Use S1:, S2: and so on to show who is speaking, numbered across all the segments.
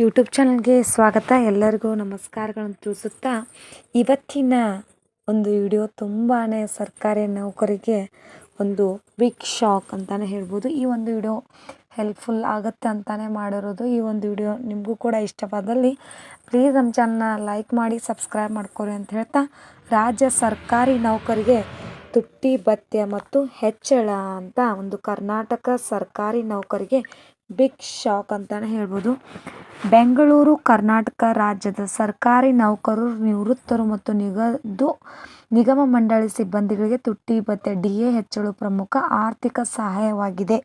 S1: YouTube ಚಾನಲ್ಗೆ ಸ್ವಾಗತ. ಎಲ್ಲರಿಗೂ ನಮಸ್ಕಾರಗಳನ್ನು ತಿಳಿಸುತ್ತಾ, ಇವತ್ತಿನ ಒಂದು ವಿಡಿಯೋ ತುಂಬಾ ಸರ್ಕಾರಿ ನೌಕರಿಗೆ ಒಂದು ಬಿಗ್ ಶಾಕ್ ಅಂತಲೇ ಹೇಳ್ಬೋದು. ಈ ಒಂದು ವಿಡಿಯೋ ಹೆಲ್ಪ್ಫುಲ್ ಆಗುತ್ತೆ ಅಂತಲೇ ಮಾಡಿರೋದು. ಈ ಒಂದು ವಿಡಿಯೋ ನಿಮಗೂ ಕೂಡ ಇಷ್ಟವಾದಲ್ಲಿ ಪ್ಲೀಸ್ ನಮ್ಮ ಚಾನಲ್ನ ಲೈಕ್ ಮಾಡಿ ಸಬ್ಸ್ಕ್ರೈಬ್ ಮಾಡ್ಕೊರಿ ಅಂತ ಹೇಳ್ತಾ, ರಾಜ್ಯ ಸರ್ಕಾರಿ ನೌಕರಿಗೆ ತುಟ್ಟಿ, ಭತ್ಯೆ ಮತ್ತು ಹೆಚ್ಚಳ ಅಂತ ಒಂದು ಕರ್ನಾಟಕ ಸರ್ಕಾರಿ ನೌಕರಿಗೆ ಬಿಗ್ ಶಾಕ್ ಅಂತಲೇ ಹೇಳ್ಬೋದು. ಬೆಂಗಳೂರು, ಕರ್ನಾಟಕ ರಾಜ್ಯದ ಸರ್ಕಾರಿ ನೌಕರರು, ನಿವೃತ್ತರು ಮತ್ತು ನಿಗದು ನಿಗಮ ಮಂಡಳಿ ಸಿಬ್ಬಂದಿಗಳಿಗೆ ತುಟ್ಟಿ ಭತ್ಯೆ ಡಿ ಎ ಹೆಚ್ಚಳು ಪ್ರಮುಖ ಆರ್ಥಿಕ ಸಹಾಯವಾಗಿದೆ.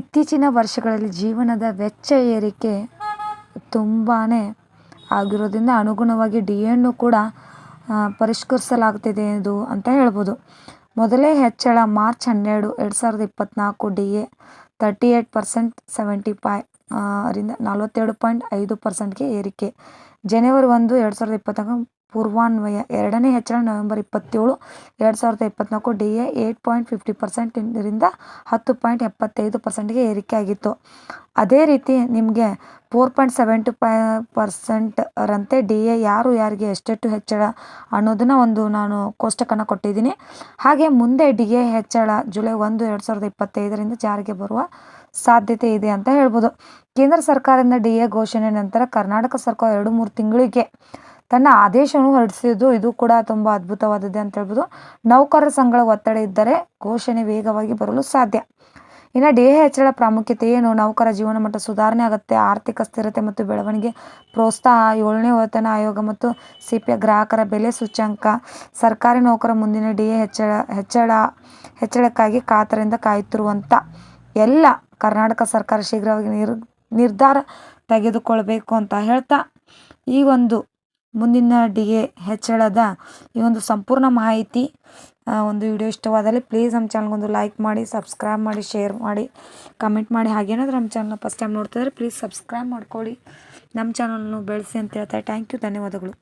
S1: ಇತ್ತೀಚಿನ ವರ್ಷಗಳಲ್ಲಿ ಜೀವನದ ವೆಚ್ಚ ಏರಿಕೆ ತುಂಬಾ ಆಗಿರೋದ್ರಿಂದ ಅನುಗುಣವಾಗಿ ಡಿ ಎನ್ನು ಕೂಡ ಪರಿಷ್ಕರಿಸಲಾಗ್ತಿದೆ ಎಂದು ಅಂತ ಹೇಳ್ಬೋದು. ಮೊದಲೇ ಹೆಚ್ಚಳ ಮಾರ್ಚ್ ಹನ್ನೆರಡು, ಎರಡು ಸಾವಿರದ ಇಪ್ಪತ್ತ್ನಾಲ್ಕು D A thirty eight percent seventy five ರಿಂದ ನಲವತ್ತೆರಡು ಪಾಯಿಂಟ್ ಐದು ಪರ್ಸೆಂಟ್ಗೆ ಏರಿಕೆ. ಜನವರಿ ಒಂದು, ಎರಡು ಸಾವಿರದ ಇಪ್ಪತ್ನಾಲ್ಕು ಪೂರ್ವಾನ್ವಯ ಎರಡನೇ ಹೆಚ್ಚಳ ನವೆಂಬರ್ ಇಪ್ಪತ್ತೇಳು, ಎರಡು ಸಾವಿರದ ಇಪ್ಪತ್ನಾಲ್ಕು D A eight point fifty ಪರ್ಸೆಂಟಿಂದ ಹತ್ತು ಪಾಯಿಂಟ್ ಎಪ್ಪತ್ತೈದು ಪರ್ಸೆಂಟ್ಗೆ ಏರಿಕೆ ಆಗಿತ್ತು. ಅದೇ ರೀತಿ ನಿಮಗೆ four point seven two five ಪರ್ಸೆಂಟರಂತೆ D A ಯಾರು ಯಾರಿಗೆ ಎಷ್ಟೆಷ್ಟು ಹೆಚ್ಚಳ ಅನ್ನೋದನ್ನು ಒಂದು ನಾನು ಕೋಷ್ಟಕನ ಕೊಟ್ಟಿದ್ದೀನಿ. ಹಾಗೆ ಮುಂದೆ ಡಿ ಎ ಹೆಚ್ಚಳ ಜುಲೈ ಒಂದು, ಎರಡು ಸಾವಿರದ ಇಪ್ಪತ್ತೈದರಿಂದ ಜಾರಿಗೆ ಬರುವ ಸಾಧ್ಯತೆ ಇದೆ ಅಂತ ಹೇಳ್ಬೋದು. ಕೇಂದ್ರ ಸರ್ಕಾರದಿಂದ ಡಿ ಎ ಘೋಷಣೆ ನಂತರ ಕರ್ನಾಟಕ ಸರ್ಕಾರ ಎರಡು ಮೂರು ತಿಂಗಳಿಗೆ ತನ್ನ ಆದೇಶವನ್ನು ಹೊರಡಿಸಿದ್ದು ಇದು ಕೂಡ ತುಂಬ ಅದ್ಭುತವಾದದ್ದು ಅಂತ ಹೇಳ್ಬೋದು. ನೌಕರರ ಸಂಘಗಳ ಒತ್ತಡ ಇದ್ದರೆ ಘೋಷಣೆ ವೇಗವಾಗಿ ಬರಲು ಸಾಧ್ಯ. ಇನ್ನು ಡಿ ಎ ಹೆಚ್ಚಳ ಪ್ರಾಮುಖ್ಯತೆ ಏನು? ನೌಕರ ಜೀವನ ಮಟ್ಟ ಸುಧಾರಣೆ ಆಗುತ್ತೆ. ಆರ್ಥಿಕ ಸ್ಥಿರತೆ ಮತ್ತು ಬೆಳವಣಿಗೆ ಪ್ರೋತ್ಸಾಹ, ಏಳನೇ ವೇತನ ಆಯೋಗ ಮತ್ತು ಸಿ ಪಿ ಗ್ರಾಹಕರ ಬೆಲೆ ಸೂಚ್ಯಂಕ. ಸರ್ಕಾರಿ ನೌಕರ ಮುಂದಿನ ಡಿ ಎ ಹೆಚ್ಚಳ ಹೆಚ್ಚಳ, ಹೆಚ್ಚಳಕ್ಕಾಗಿ ಕಾತರದಿಂದ ಕಾಯುತ್ತಿರುವಂಥ ಎಲ್ಲ ಕರ್ನಾಟಕ ಸರ್ಕಾರ ಶೀಘ್ರವಾಗಿ ನಿರ್, ನಿರ್ಧಾರ ತೆಗೆದುಕೊಳ್ಬೇಕು ಅಂತ ಹೇಳ್ತಾ ಈ ಒಂದು ಮುಂದಿನ ಡಿಗೆ ಹೆಚ್ಚಳದ ಈ ಒಂದು ಸಂಪೂರ್ಣ ಮಾಹಿತಿ ಒಂದು ವಿಡಿಯೋ ಇಷ್ಟವಾದಲ್ಲಿ ಪ್ಲೀಸ್ ನಮ್ಮ ಚಾನಲ್ಗೊಂದು ಲೈಕ್ ಮಾಡಿ ಸಬ್ಸ್ಕ್ರೈಬ್ ಮಾಡಿ ಶೇರ್ ಮಾಡಿ ಕಮೆಂಟ್ ಮಾಡಿ. ಹಾಗೇನಾದ್ರೂ ನಮ್ಮ ಚಾನಲ್ನ ಫಸ್ಟ್ ಟೈಮ್ ನೋಡ್ತಿದ್ರೆ ಪ್ಲೀಸ್ ಸಬ್ಸ್ಕ್ರೈಬ್ ಮಾಡ್ಕೊಳ್ಳಿ. ನಮ್ಮ ಚಾನಲ್ನು ಬೆಳೆಸಿ ಅಂತ ಹೇಳ್ತಾ ಥ್ಯಾಂಕ್ ಯು ಧನ್ಯವಾದಗಳು.